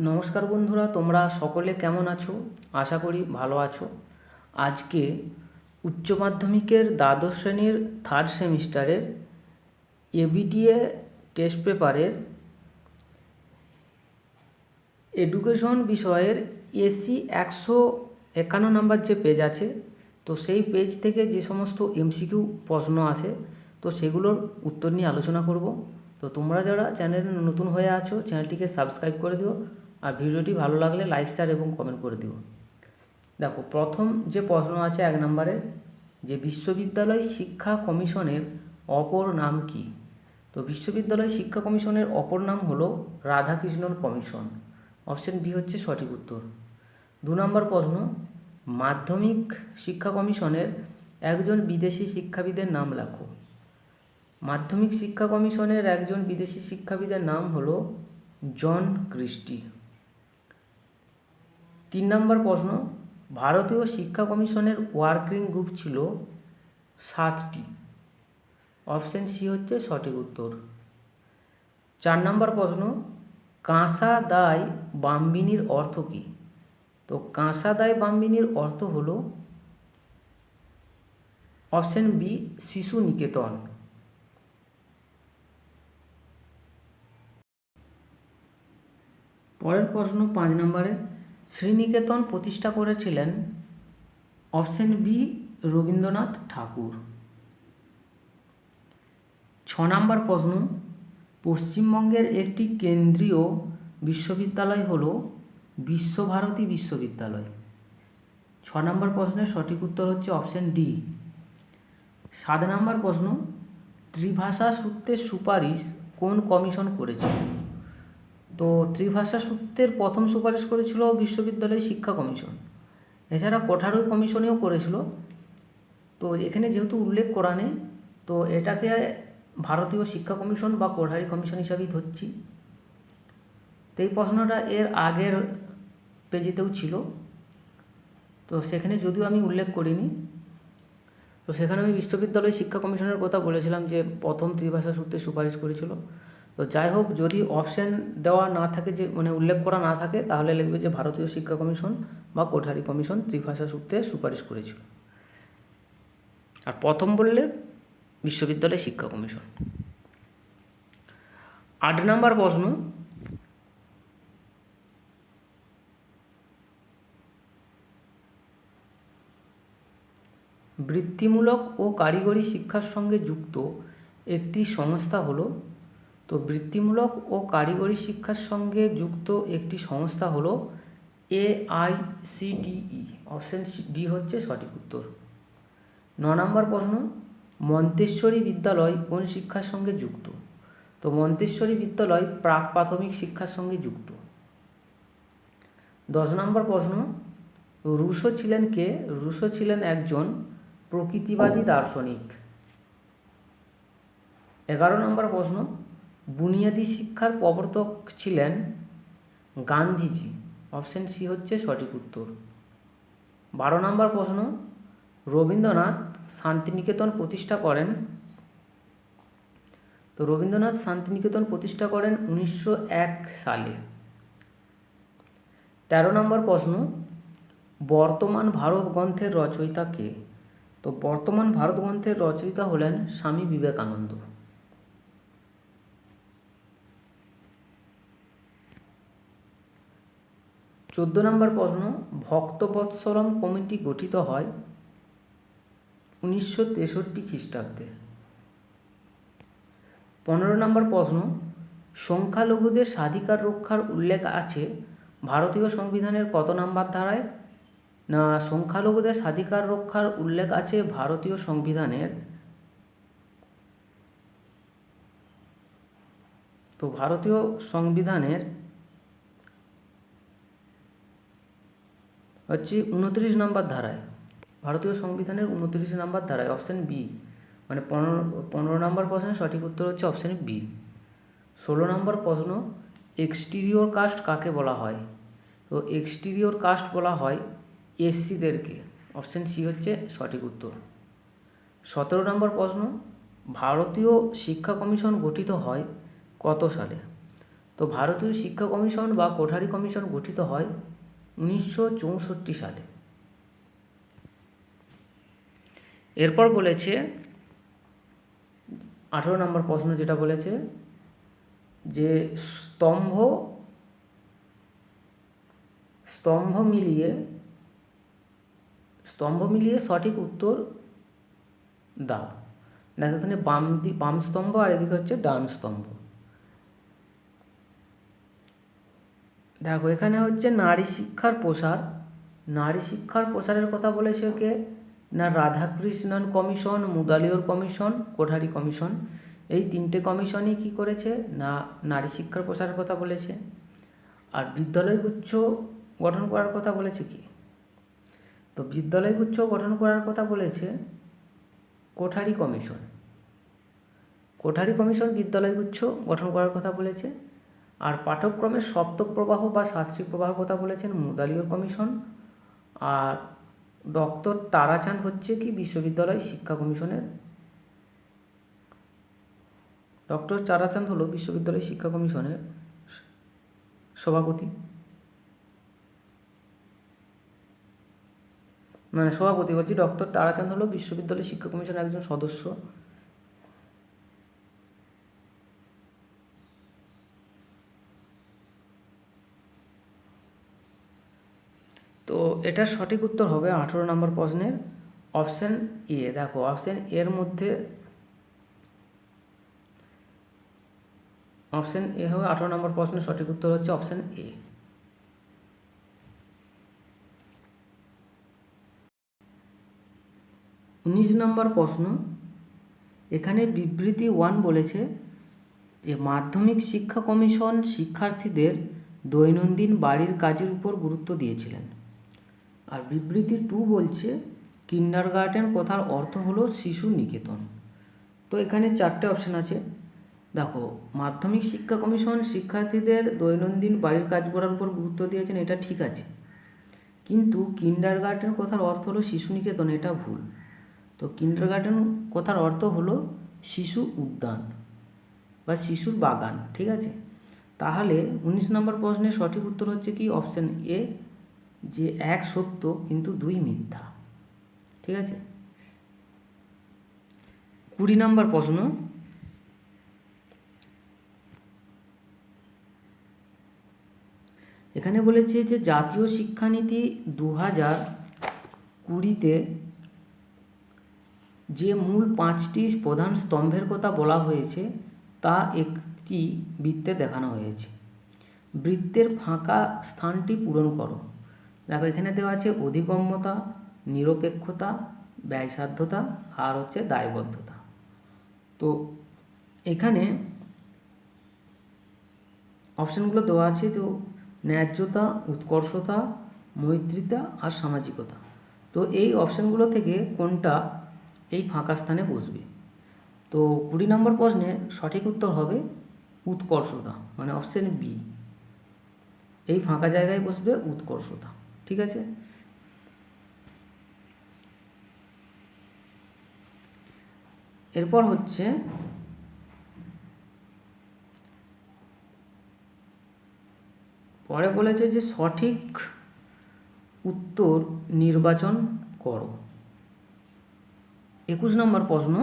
নমস্কার বন্ধুরা, তোমরা সকলে কেমন আছো? আশা করি ভালো আছো। আজকে উচ্চ মাধ্যমিকের দ্বাদশ শ্রেণির থার্ড সেমিস্টারের এবিটিএ টেস্ট পেপারের এডুকেশন বিষয়ের এসি একশো একান্ন নাম্বার যে পেজ আছে, তো সেই পেজ থেকে যে সমস্ত এমসিকিউ প্রশ্ন আসে, তো সেগুলোর উত্তর নিয়ে আলোচনা করব। তো তোমরা যারা চ্যানেলে নতুন হয়ে আছো চ্যানেলটিকে সাবস্ক্রাইব করে দিও। আর ভিডিওটি ভালো লাগলে লাইক শেয়ার এবং কমেন্ট করে দিও। দেখো, প্রথম যে প্রশ্ন আছে এক নম্বরে, যে বিশ্ববিদ্যালয় শিক্ষা কমিশনের অপর নাম কি? তো বিশ্ববিদ্যালয় শিক্ষা কমিশনের অপর নাম হলো রাধাকৃষ্ণন কমিশন। অপশন বি হচ্ছে সঠিক উত্তর। দু নম্বর প্রশ্ন, মাধ্যমিক শিক্ষা কমিশনের একজন বিদেশি শিক্ষাবিদের নাম লেখো। মাধ্যমিক শিক্ষা কমিশনের একজন বিদেশি শিক্ষাবিদের নাম হলো জন ক্রিস্টি। তিন নম্বর প্রশ্ন, ভারতীয় শিক্ষা কমিশনের ওয়ার্কিং গ্রুপ ছিল সাতটি। অপশন সি হচ্ছে সঠিক উত্তর। চার নম্বর প্রশ্ন, কাঁসা দায় বাম্বিনীর অর্থ কী? তো কাঁসা দায় বাম্বিনীর অর্থ হলো অপশন বি, শিশু নিকেতন। পরের প্রশ্ন পাঁচ নম্বরে শ্রীনিকেতন প্রতিষ্ঠা করেছিলেন অপশন বি রবীন্দ্রনাথ ঠাকুর। ছ নম্বর প্রশ্ন, পশ্চিমবঙ্গের একটি কেন্দ্রীয় বিশ্ববিদ্যালয় হল বিশ্বভারতী বিশ্ববিদ্যালয়। ছ নম্বর প্রশ্নের সঠিক উত্তর হচ্ছে অপশন ডি। সাত নম্বর প্রশ্ন, ত্রিভাষা সূত্রের সুপারিশ কোন কমিশন করেছিল? তো ত্রিভাষা সূত্রের প্রথম সুপারিশ করেছিল বিশ্ববিদ্যালয় শিক্ষা কমিশন। এছাড়া কোঠারই কমিশনেও করেছিল। তো এখানে যেহেতু উল্লেখ করা নেই, তো এটাকে ভারতীয় শিক্ষা কমিশন বা কোঠারি কমিশন হিসাবেই ধরছি। তো এই প্রশ্নটা এর আগের পেজেতেও ছিল। তো সেখানে যদিও আমি উল্লেখ করিনি, তো সেখানে আমি বিশ্ববিদ্যালয় শিক্ষা কমিশনের কথা বলেছিলাম যে প্রথম ত্রিভাষা সূত্রে সুপারিশ করেছিল। তো যাই হোক, যদি অপশান দেওয়া না থাকে যে মানে উল্লেখ করা না থাকে, তাহলে লিখবে যে ভারতীয় শিক্ষা কমিশন বা কোঠারি কমিশন ত্রিভাষা সূত্রে সুপারিশ করেছিল। আর প্রথম বললে বিশ্ববিদ্যালয় শিক্ষা কমিশন। আট নম্বর প্রশ্ন। বৃত্তিমূলক ও কারিগরি শিক্ষার সঙ্গে যুক্ত একটি সংস্থা হলো তো বৃত্তিমূলক ও কারিগরি শিক্ষার সঙ্গে যুক্ত একটি সংস্থা হলো এআইসিটিই। অপশান ডি হচ্ছে সঠিক উত্তর। ন নম্বর প্রশ্ন, মন্তেশ্বরী বিদ্যালয় কোন শিক্ষার সঙ্গে যুক্ত? তো মন্তেশ্বরী বিদ্যালয় প্রাক প্রাথমিক শিক্ষার সঙ্গে যুক্ত। দশ নম্বর প্রশ্ন, রুশো ছিলেন কে? রুশো ছিলেন একজন প্রকৃতিবাদী দার্শনিক। এগারো নম্বর প্রশ্ন বুনিয়াদী শিক্ষার প্রবর্তক ছিলেন গান্ধীজি। অপশন সি হচ্ছে সঠিক উত্তর। বারো নম্বর প্রশ্ন, রবীন্দ্রনাথ শান্তিনিকেতন প্রতিষ্ঠা করেন। তো রবীন্দ্রনাথ শান্তিনিকেতন প্রতিষ্ঠা করেন উনিশশো এক সালে। তেরো নম্বর প্রশ্ন, বর্তমান ভারত গ্রন্থের রচয়িতা কে? তো বর্তমান ভারত গ্রন্থের রচয়িতা হলেন স্বামী বিবেকানন্দ। চোদ্দ নম্বর প্রশ্ন ভক্তবৎসলম কমিটি গঠিত হয় উনিশশো তেষট্টি খ্রিস্টাব্দে। পনেরো নম্বর প্রশ্ন, সংখ্যালঘুদের স্বাধিকার রক্ষার উল্লেখ আছে ভারতীয় সংবিধানের কত নম্বর ধারায়? না, সংখ্যালঘুদের স্বাধিকার রক্ষার উল্লেখ আছে ভারতীয় সংবিধানের। তো ভারতীয় সংবিধানের হচ্ছে উনত্রিশ নম্বর ধারায়, ভারতীয় সংবিধানের উনত্রিশ নম্বর ধারায় অপশান বি মানে পনেরো পনেরো নম্বর প্রশ্নের সঠিক উত্তর হচ্ছে অপশান বি ষোলো নম্বর প্রশ্ন এক্সটিরিয়র কাস্ট কাকে বলা হয়? তো এক্সটিরিয়র কাস্ট বলা হয় এসসিদেরকে অপশান সি হচ্ছে সঠিক উত্তর। সতেরো নম্বর প্রশ্ন, ভারতীয় শিক্ষা কমিশন গঠিত হয় কত সালে? তো ভারতীয় শিক্ষা কমিশন বা কোঠারি কমিশন গঠিত হয় উনিশশো চৌষট্টি সালে। এরপর বলেছে, আঠেরো নম্বর প্রশ্ন যেটা বলেছে, যে স্তম্ভ স্তম্ভ মিলিয়ে স্তম্ভ মিলিয়ে সঠিক উত্তর দাও। দেখো এখানে বাম বাম স্তম্ভ আর এদিকে হচ্ছে ডান স্তম্ভ। দেখো, এখানে হচ্ছে নারী শিক্ষার প্রসার। নারী শিক্ষার প্রসারের কথা বলেছে কে? না, Radhakrishnan commission Mudaliar commission, Kothari commission. এই তিনটে কমিশনই কি করেছে? না, নারী শিক্ষার প্রসারের কথা বলেছে। আর বিদ্যালয় গুচ্ছ গঠন করার কথা বলেছে কি? তো বিদ্যালয় গুচ্ছ গঠন করার কথা বলেছে কোঠারি কমিশন। কোঠারি কমিশন বিদ্যালয় গুচ্ছ গঠন করার কথা বলেছে। আর পাঠ্যক্রমের সপ্তক প্রবাহ বা সাতটি প্রবাহ কথা বলেছেন মুদালিয়র কমিশন। আর ডক্টর তারাচাঁদ হচ্ছে কি বিশ্ববিদ্যালয় শিক্ষা কমিশনের? ডক্টর তারাচাঁদ হলো বিশ্ববিদ্যালয় শিক্ষা কমিশনের সভাপতি। মানে সভাপতি বলছি, ডক্টর তারাচাঁদ হলো বিশ্ববিদ্যালয় শিক্ষা কমিশনের একজন সদস্য। তো এটার সঠিক উত্তর হবে আঠেরো নম্বর প্রশ্নের অপশান এ দেখো, অপশান এর মধ্যে অপশান এ হবে আঠেরো নম্বর প্রশ্নের সঠিক উত্তর হচ্ছে অপশান এ উনিশ নম্বর প্রশ্ন, এখানে বিবৃতি ওয়ান বলেছে যে মাধ্যমিক শিক্ষা কমিশন শিক্ষার্থীদের দৈনন্দিন বাড়ির কাজের উপর গুরুত্ব দিয়েছিলেন। আর বিবৃতি টু বলছে কিন্ডার গার্ডেন কথার অর্থ হলো শিশু নিকেতন। তো এখানে চারটে অপশান আছে। দেখো, মাধ্যমিক শিক্ষা কমিশন শিক্ষার্থীদের দৈনন্দিন বাড়ির কাজ করার উপর গুরুত্ব দিয়েছেন, এটা ঠিক আছে। কিন্তু কিন্ডার গার্ডেন কথার অর্থ হলো শিশু নিকেতন, এটা ভুল। তো কিন্ডার গার্ডেন কথার অর্থ হলো শিশু উদ্যান বা শিশুর বাগান, ঠিক আছে? তাহলে উনিশ নম্বর প্রশ্নের সঠিক উত্তর হচ্ছে কি? অপশান এ যে এক সত্য কিন্তু দুই মিথ্যা। ঠিক আছে? কুড়ি নম্বর প্রশ্ন। এখানে বলেছে যে জাতীয় শিক্ষানীতি দু হাজার কুড়িতে যে মূল পাঁচটি প্রধান স্তম্ভের কথা বলা হয়েছে, তা একটি বৃত্তে দেখানো হয়েছে। বৃত্তের ফাঁকা স্থানটি পূরণ করো। দেখো, এখানে দেওয়া আছে অধিগম্যতা, নিরপেক্ষতা, ব্যয়সাধ্যতা, আর হচ্ছে দায়বদ্ধতা। তো এখানে অপশানগুলো দেওয়া আছে তো ন্যায্যতা, উৎকর্ষতা, মৈত্রিতা, আর সামাজিকতা। তো এই অপশানগুলো থেকে কোনটা এই ফাঁকা স্থানে বসবে? তো কুড়ি নম্বর প্রশ্নের সঠিক উত্তর হবে উৎকর্ষতা মানে অপশান বি। এই ফাঁকা জায়গায় বসবে উৎকর্ষতা। ঠিক আছে? এরপর হচ্ছে পরে বলেছে যে সঠিক উত্তর নির্বাচন করো। একুশ নম্বর প্রশ্ন।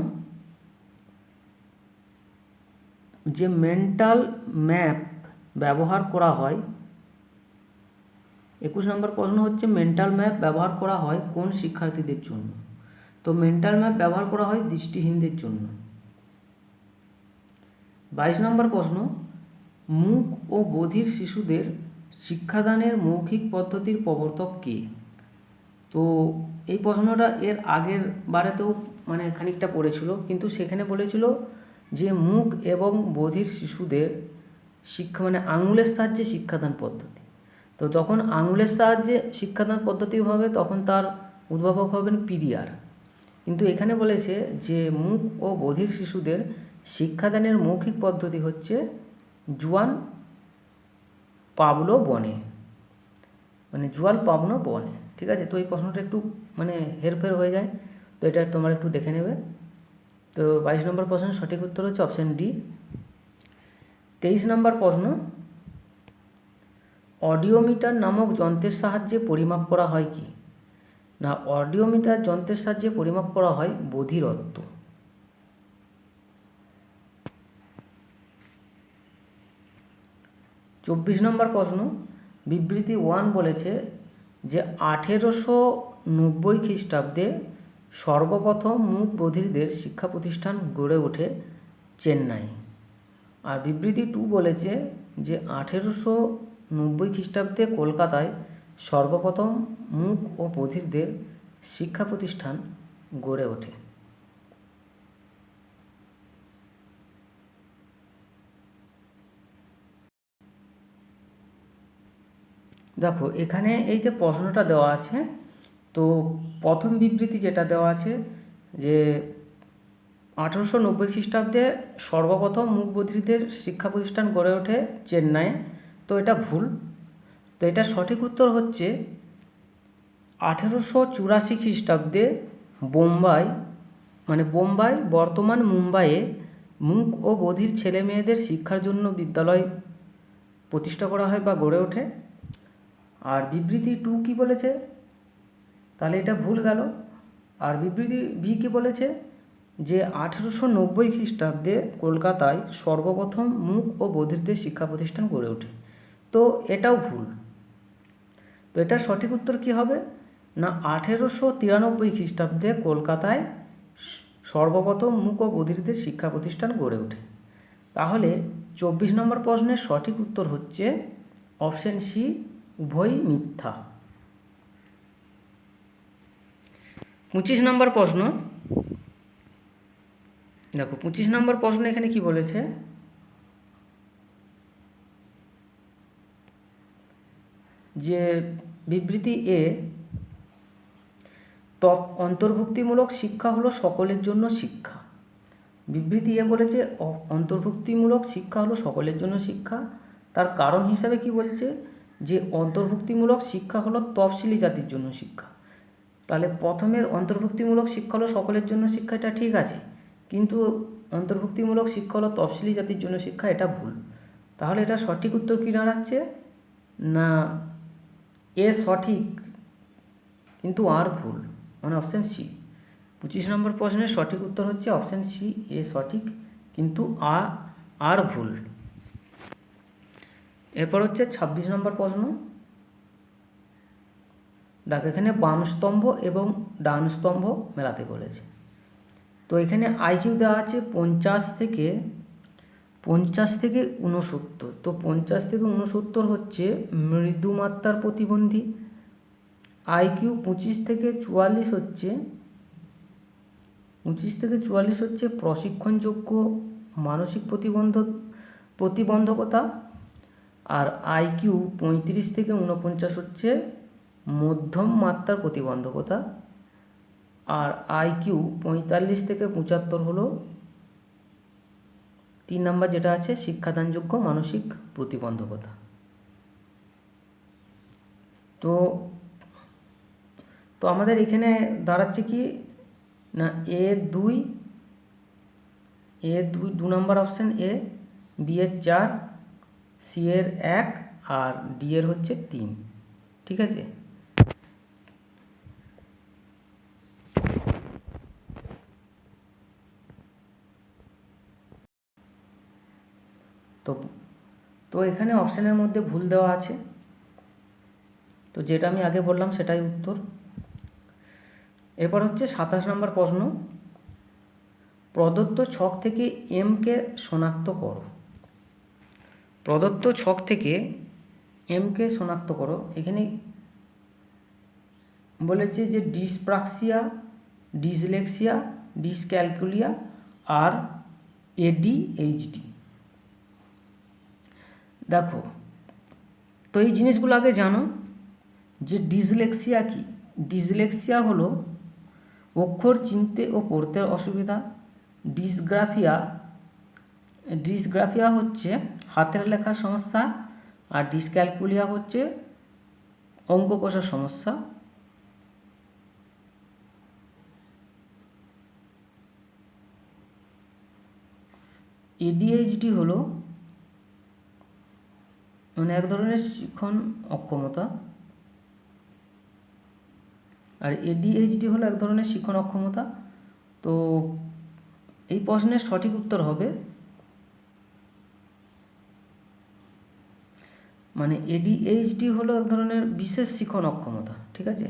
যে মেন্টাল ম্যাপ ব্যবহার করা হয় একুশ নম্বর প্রশ্ন হচ্ছে মেন্টাল ম্যাপ ব্যবহার করা হয় কোন শিক্ষার্থীদের জন্য? তো মেন্টাল ম্যাপ ব্যবহার করা হয় দৃষ্টিহীনদের জন্য। বাইশ নম্বর প্রশ্ন, মুখ ও বধির শিশুদের শিক্ষাদানের মৌখিক পদ্ধতির প্রবর্তক কে? তো এই প্রশ্নটা এর আগের বারেতেও মানে খানিকটা পড়েছিল, কিন্তু সেখানে বলেছিল যে মুখ এবং বধির শিশুদের শিক্ষা মানে আঙুলের সাহায্যে শিক্ষাদান পদ্ধতি। তো যখন আঙুলের সাহায্যে শিক্ষাদান পদ্ধতি হবে, তখন তার উদ্ভাবক হবেন পিরিয়ার কিন্তু এখানে বলেছে যে, মুখ ও বধির শিশুদের শিক্ষাদানের মৌখিক পদ্ধতি হচ্ছে জুয়ান পাবলো বনে। মানে জুয়াল পাবনো বনে। ঠিক আছে? তো এই প্রশ্নটা একটু মানে হেরফের হয়ে যায়। তো এটা তোমরা একটু দেখে নেবে। তো বাইশ নম্বর প্রশ্নের সঠিক উত্তর হচ্ছে অপশান ডি। তেইশ নম্বর প্রশ্ন অডিওমিটার নামক যন্ত্রের সাহায্যে পরিমাপ করা হয় কি? না, অডিওমিটার যন্ত্রের সাহায্যে পরিমাপ করা হয় বধিরত্ব। চব্বিশ নম্বর প্রশ্ন। বিবৃতি ওয়ান বলেছে যে, আঠেরোশো নব্বই খ্রিস্টাব্দে সর্বপ্রথম মুখ বধিরদের শিক্ষা প্রতিষ্ঠান গড়ে ওঠে চেন্নাই। আর বিবৃতি টু বলেছে যে, আঠেরোশো নব্বই খ্রিস্টাব্দে কলকাতায় সর্বপ্রথম মুখ ও বধিরদের শিক্ষা প্রতিষ্ঠান গড়ে ওঠে। দেখো, এখানে এই যে প্রশ্নটা দেওয়া আছে, তো প্রথম বিবৃতি যেটা দেওয়া আছে যে আঠেরোশো নব্বই খ্রিস্টাব্দে সর্বপ্রথম মুখ বধিরদের শিক্ষা প্রতিষ্ঠান গড়ে ওঠে চেন্নাইয়ে। তো এটা ভুল। তো এটা সঠিক উত্তর হচ্ছে আঠেরোশো চুরাশি খ্রিস্টাব্দে বোম্বাই মানে বোম্বাই, বর্তমান মুম্বাইয়ে মুখ ও বধির ছেলে মেয়েদের শিক্ষার জন্য বিদ্যালয় প্রতিষ্ঠা করা হয় বা গড়ে ওঠে। আর বিবৃতি টু কী বলেছে? তাহলে এটা ভুল গেল। আর বিবৃতি বি কী বলেছে? যে আঠেরোশো নব্বই খ্রিস্টাব্দে কলকাতায় সর্বপ্রথম মুখ ও বধিরদের শিক্ষা প্রতিষ্ঠান গড়ে ওঠে। তো এটাও ভুল। তো এটার সঠিক উত্তর কী হবে? না, আঠেরোশো তিরানব্বই খ্রিস্টাব্দে কলকাতায় সর্বপ্রথম ও বধিরদের শিক্ষা প্রতিষ্ঠান গড়ে ওঠে। তাহলে চব্বিশ নম্বর প্রশ্নের সঠিক উত্তর হচ্ছে অপশন সি উভয়ই মিথ্যা। পঁচিশ নম্বর প্রশ্ন। দেখো, পঁচিশ নম্বর প্রশ্ন এখানে কি বলেছে যে বিবৃতি এ তপ অন্তর্ভুক্তিমূলক শিক্ষা হলো সকলের জন্য শিক্ষা। বিবৃতি এ বলেছে অন্তর্ভুক্তিমূলক শিক্ষা হলো সকলের জন্য শিক্ষা। তার কারণ হিসাবে কি বলছে? যে অন্তর্ভুক্তিমূলক শিক্ষা হলো তফসিলি জাতির জন্য শিক্ষা। তাহলে প্রথমের অন্তর্ভুক্তিমূলক শিক্ষা হলো সকলের জন্য শিক্ষা, এটা ঠিক আছে। কিন্তু অন্তর্ভুক্তিমূলক শিক্ষা হলো তফসিলি জাতির জন্য শিক্ষা, এটা ভুল। তাহলে এটা সঠিক উত্তর কী দাঁড়াচ্ছে? না এ সঠিক? কিন্তু আর ভুল। মানে অপশান সি পঁচিশ নম্বর প্রশ্নের সঠিক উত্তর হচ্ছে অপশান সি এ সঠিক, কিন্তু আ, আর ভুল। এরপর হচ্ছে ছাব্বিশ নম্বর প্রশ্ন। দেখো, এখানে বাম স্তম্ভ এবং ডান স্তম্ভ মেলাতে বলেছে। তো এখানে আইকিউ দেওয়া আছে পঞ্চাশ থেকে পঞ্চাশ থেকে ঊনসত্তর। তো পঞ্চাশ থেকে ঊনসত্তর হচ্ছে মৃদুমাত্রার প্রতিবন্ধী। আইকিউ পঁচিশ থেকে চুয়াল্লিশ হচ্ছে, পঁচিশ থেকে চুয়াল্লিশ হচ্ছে প্রশিক্ষণযোগ্য মানসিক প্রতিবন্ধ, প্রতিবন্ধকতা। আর আইকিউ পঁয়ত্রিশ থেকে ঊনপঞ্চাশ হচ্ছে মধ্যম মাত্রার প্রতিবন্ধকতা। আর আইকিউ পঁয়তাল্লিশ থেকে পঁচাত্তর হলো তিন নাম্বার যেটা আছে, শিক্ষাদানযোগ্য মানসিক প্রতিবন্ধকতা। তো তো আমাদের এখানে দাঁড়াচ্ছে কি? না, এ দুই এ দুই, দু নম্বর অপশান এ, বি এর চার, সি এর এক, আর ডি এর হচ্ছে তিন। ঠিক আছে তো তো এখানে অপশানের মধ্যে ভুল দেওয়া আছে। তো যেটা আমি আগে বললাম সেটাই উত্তর। এরপর হচ্ছে সাতাশ নম্বর প্রশ্ন। প্রদত্ত ছক থেকে এমকে শনাক্ত করো। প্রদত্ত ছক থেকে এমকে শনাক্ত করো। এখানে বলেছে যে ডিসপ্রাক্সিয়া, ডিসলেক্সিয়া, ডিসক্যালকুলিয়া আর এডিএইচডি দেখো, তো এই জিনিসগুলো আগে জানো যে ডিসলেক্সিয়া কি? ডিসলেক্সিয়া হলো অক্ষর চিনতে ও পড়তে অসুবিধা। ডিসগ্রাফিয়া ডিসগ্রাফিয়া হচ্ছে হাতের লেখার সমস্যা আর ডিসক্যালকুলিয়া হচ্ছে অঙ্ক কষার সমস্যা। এডিএইচডি হলো মানে এক ধরনের শিক্ষণ অক্ষমতা। আর এডিএইচডি হলো এক ধরনের শিক্ষণ অক্ষমতা। তো এই প্রশ্নের সঠিক উত্তর হবে মানে এডিএইচডি হলো এক ধরনের বিশেষ শিক্ষণ অক্ষমতা, ঠিক আছে?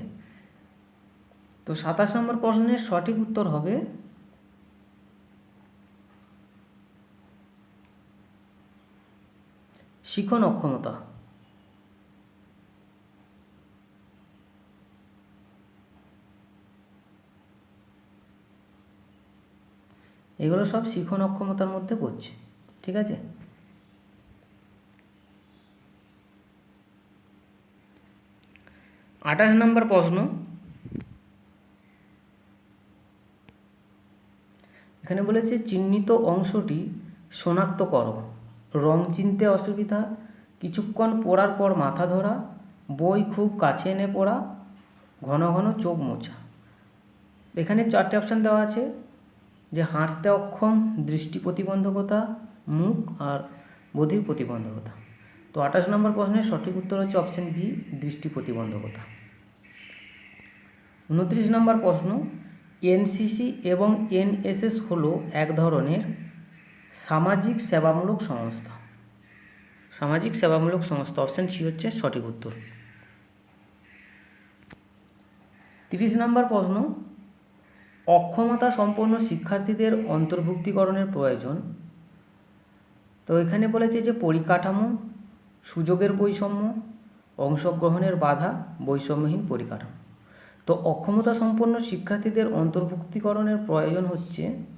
তো সাতাশ নম্বর প্রশ্নের সঠিক উত্তর হবে শিখন অক্ষমতা। এগুলো সব শিখন অক্ষমতার মধ্যে পড়ছে, ঠিক আছে? আঠাশ নম্বর প্রশ্ন। এখানে বলেছে, চিহ্নিত অংশটি শনাক্ত করো। রং চিনতে অসুবিধা, কিছুক্ষণ পড়ার পর মাথা ধরা, বই খুব কাছে এনে পড়া, ঘন ঘন চোখ মোছা। এখানে চারটে অপশান দেওয়া আছে, যে হাঁটতে অক্ষম, দৃষ্টি প্রতিবন্ধকতা, মুখ আর বধির প্রতিবন্ধকতা। তো আঠাশ নম্বর প্রশ্নের সঠিক উত্তর হচ্ছে অপশান বি দৃষ্টি প্রতিবন্ধকতা। উনত্রিশ নম্বর প্রশ্ন এনসিসি এবং এনএসএস হলো এক ধরনের সামাজিক সেবামূলক সংস্থা। সামাজিক সেবামূলক সংস্থা অপশান সি হচ্ছে সঠিক উত্তর। তিরিশ নম্বর প্রশ্ন, অক্ষমতা সম্পন্ন শিক্ষার্থীদের অন্তর্ভুক্তিকরণের প্রয়োজন। তো এখানে বলেছে যে পরিকাঠামো, সুযোগের বৈষম্য, অংশগ্রহণের বাধা, বৈষম্যহীন পরিকাঠামো। তো অক্ষমতা সম্পন্ন শিক্ষার্থীদের অন্তর্ভুক্তিকরণের প্রয়োজন হচ্ছে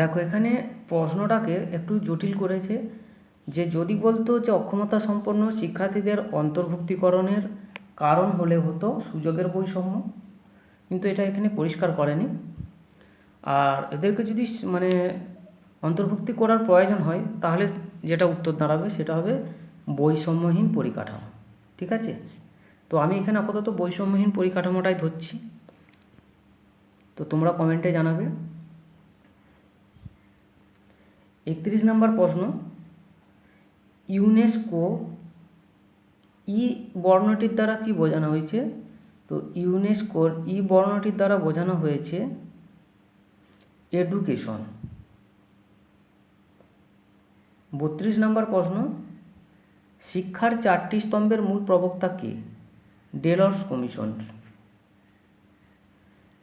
দেখো, এখানে প্রশ্নটাকে একটু জটিল করেছে যে যদি বলতো যে অক্ষমতা সম্পন্ন শিক্ষার্থীদের অন্তর্ভুক্তিকরণের কারণ হলে হতো সুযোগের বৈষম্য, কিন্তু এটা এখানে পরিষ্কার করেনি। আর এদেরকে যদি মানে অন্তর্ভুক্তি করার প্রয়োজন হয়, তাহলে যেটা উত্তর দাঁড়াবে সেটা হবে বৈষম্যহীন পরিকাঠামো, ঠিক আছে? তো আমি এখানে আপাতত বৈষম্যহীন পরিকাঠামোটাই ধরছি। তো তোমরা কমেন্টে জানাবে একত্রিশ নম্বর প্রশ্ন। ইউনেস্কো ই বর্ণটির দ্বারা কি বোঝানো হয়েছে? তো ইউনেস্কোর ই বর্ণটির দ্বারা বোঝানো হয়েছে এডুকেশন। বত্রিশ নম্বর প্রশ্ন, শিক্ষার চারটি স্তম্ভের মূল প্রবক্তা কে? Delors commission.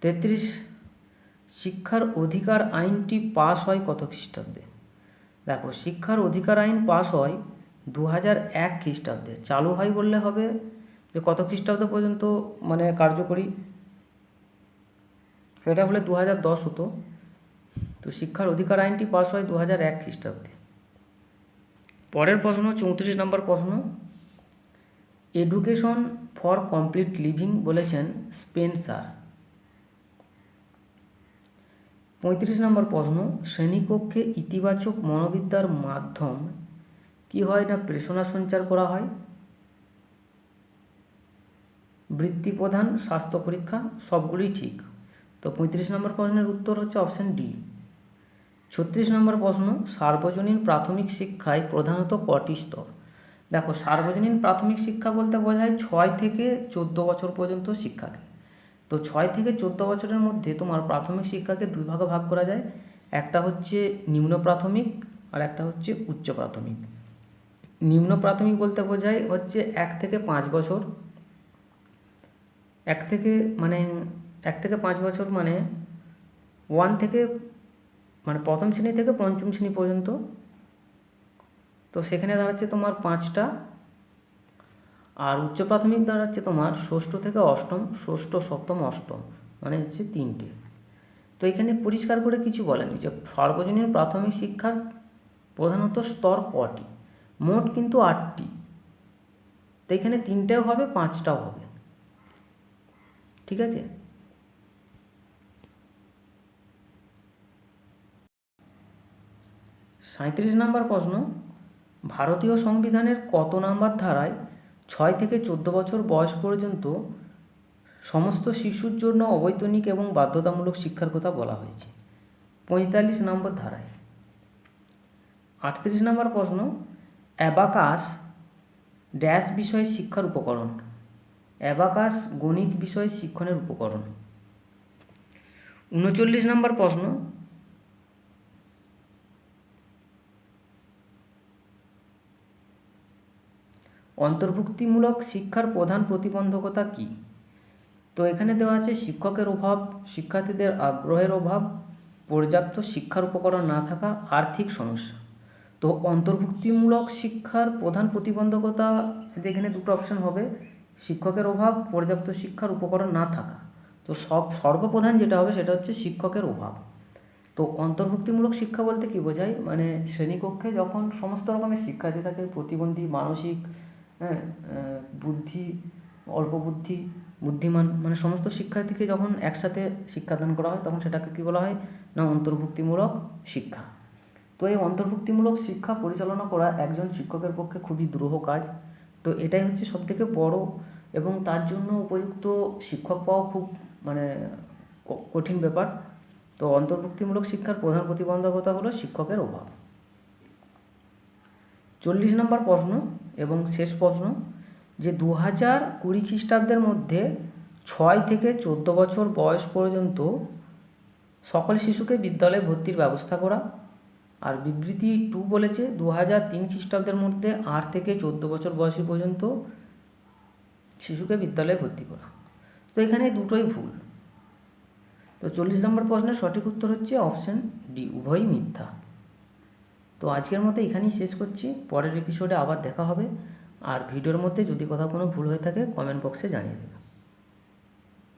তেত্রিশ, শিক্ষার অধিকার আইনটি পাস হয় কত খ্রিস্টাব্দে? দেখো, শিক্ষার অধিকার আইন পাস হয় দু হাজার এক খ্রিস্টাব্দে। চালু হয় বললে হবে যে কত খ্রিস্টাব্দ পর্যন্ত মানে কার্যকরী? সেটা হলে দু হাজার দশ হতো। তো শিক্ষার অধিকার আইনটি পাস হয় দু হাজার এক খ্রিস্টাব্দে। পরের প্রশ্ন, চৌত্রিশ নম্বর প্রশ্ন। এডুকেশন ফর কমপ্লিট লিভিং বলেছেন স্পেন্সার। পঁয়ত্রিশ নম্বর প্রশ্ন, শ্রেণীকক্ষে ইতিবাচক মনোবিদ্যার মাধ্যম কি হয় না প্রেষণা সঞ্চার করা হয়? বৃত্তি প্রধান স্বাস্থ্য পরীক্ষা সবগুলি ঠিক। তো পঁয়ত্রিশ নম্বর প্রশ্নের উত্তর হচ্ছে অপশান ডি। ছত্রিশ নম্বর প্রশ্ন, সার্বজনীন প্রাথমিক শিক্ষায় প্রধানত কটি স্তর? দেখো, সার্বজনীন প্রাথমিক শিক্ষা বলতে বোঝায় ছয় থেকে চোদ্দ বছর পর্যন্ত শিক্ষাকে। তো ছয় থেকে চোদ্দ বছরের মধ্যে তোমার প্রাথমিক শিক্ষাকে দুই ভাগে ভাগ করা যায়। একটা হচ্ছে নিম্ন প্রাথমিক আর একটা হচ্ছে উচ্চ প্রাথমিক। নিম্ন প্রাথমিক বলতে বোঝায় হচ্ছে এক থেকে পাঁচ বছর। এক থেকে মানে এক থেকে পাঁচ বছর মানে ওয়ান থেকে মানে প্রথম শ্রেণি থেকে পঞ্চম শ্রেণি পর্যন্ত। তো সেখানে দাঁড়াচ্ছে তোমার পাঁচটা আর উচ্চ প্রাথমিক দাঁড়াচ্ছে তোমার ষষ্ঠ থেকে অষ্টম, ষষ্ঠ, সপ্তম, অষ্টম মানে হচ্ছে তিনটে। তো এখানে পরিষ্কার করে কিছু বলেনি যে সর্বজনীন প্রাথমিক শিক্ষার প্রধানত স্তর কটি? মোট কিন্তু আটটি। তো এখানে তিনটেও হবে, পাঁচটাও হবে। ঠিক আছে? সাঁত্রিশ নম্বর প্রশ্ন, ভারতীয় সংবিধানের কত নাম্বার ধারায় ছয় থেকে চোদ্দ বছর বয়স পর্যন্ত সমস্ত শিশুর জন্য অবৈতনিক এবং বাধ্যতামূলক শিক্ষার কথা বলা হয়েছে। পঁয়তাল্লিশ নম্বর ধারায়। আটত্রিশ নম্বর প্রশ্ন, অ্যাবাকাস ড্যাশ বিষয়ে শিক্ষার উপকরণ। অ্যাবাকাস গণিত বিষয়ে শিক্ষণের উপকরণ। উনচল্লিশ নম্বর প্রশ্ন অন্তর্ভুক্তিমূলক শিক্ষার প্রধান প্রতিবন্ধকতা কী? তো এখানে দেওয়া আছে শিক্ষকের অভাব, শিক্ষার্থীদের আগ্রহের অভাব, পর্যাপ্ত শিক্ষার উপকরণ না থাকা, আর্থিক সমস্যা। তো অন্তর্ভুক্তিমূলক শিক্ষার প্রধান প্রতিবন্ধকতা এখানে দুটো অপশন হবে। শিক্ষকের অভাব, পর্যাপ্ত শিক্ষার উপকরণ না থাকা। তো সব, সর্বপ্রধান যেটা হবে সেটা হচ্ছে শিক্ষকের অভাব। তো অন্তর্ভুক্তিমূলক শিক্ষা বলতে কী বোঝায়? মানে শ্রেণীকক্ষে যখন সমস্ত রকমের শিক্ষার্থী থাকে, প্রতিবন্ধী, মানসিক হ্যাঁ বুদ্ধি, অল্প বুদ্ধি, বুদ্ধিমান মানে সমস্ত শিক্ষার্থীকে যখন একসাথে শিক্ষাদান করা হয়, তখন সেটাকে কী বলা হয়? না, অন্তর্ভুক্তিমূলক শিক্ষা। তো এই অন্তর্ভুক্তিমূলক শিক্ষা পরিচালনা করা একজন শিক্ষকের পক্ষে খুবই দুরূহ কাজ। তো এটাই হচ্ছে সবথেকে বড় এবং তার জন্য উপযুক্ত শিক্ষক পাওয়া খুব মানে কঠিন ব্যাপার। তো অন্তর্ভুক্তিমূলক শিক্ষার প্রধান প্রতিবন্ধকতা হলো শিক্ষকের অভাব। চল্লিশ নম্বর প্রশ্ন এবং শেষ প্রশ্ন যে দু হাজার কুড়ি খ্রিস্টাব্দের মধ্যে ছয় থেকে চোদ্দ বছর বয়স পর্যন্ত সকল শিশুকে বিদ্যালয়ে ভর্তির ব্যবস্থা করা। আর বিবৃতি টু বলেছে দু হাজার তিন খ্রিস্টাব্দের মধ্যে আট থেকে চোদ্দ বছর বয়সী পর্যন্ত শিশুকে বিদ্যালয়ে ভর্তি করা। তো এখানে দুটোই ভুল। তো চল্লিশ নম্বর প্রশ্নের সঠিক উত্তর হচ্ছে অপশান ডি, উভয়ই মিথ্যা। তো আজকের মতো এখানেই শেষ করছি। পরের এপিসোডে আবার দেখা হবে। আর ভিডিওর মধ্যে যদি কোথাও কোনো ভুল হয়ে থাকে কমেন্ট বক্সে জানিয়ে দেবে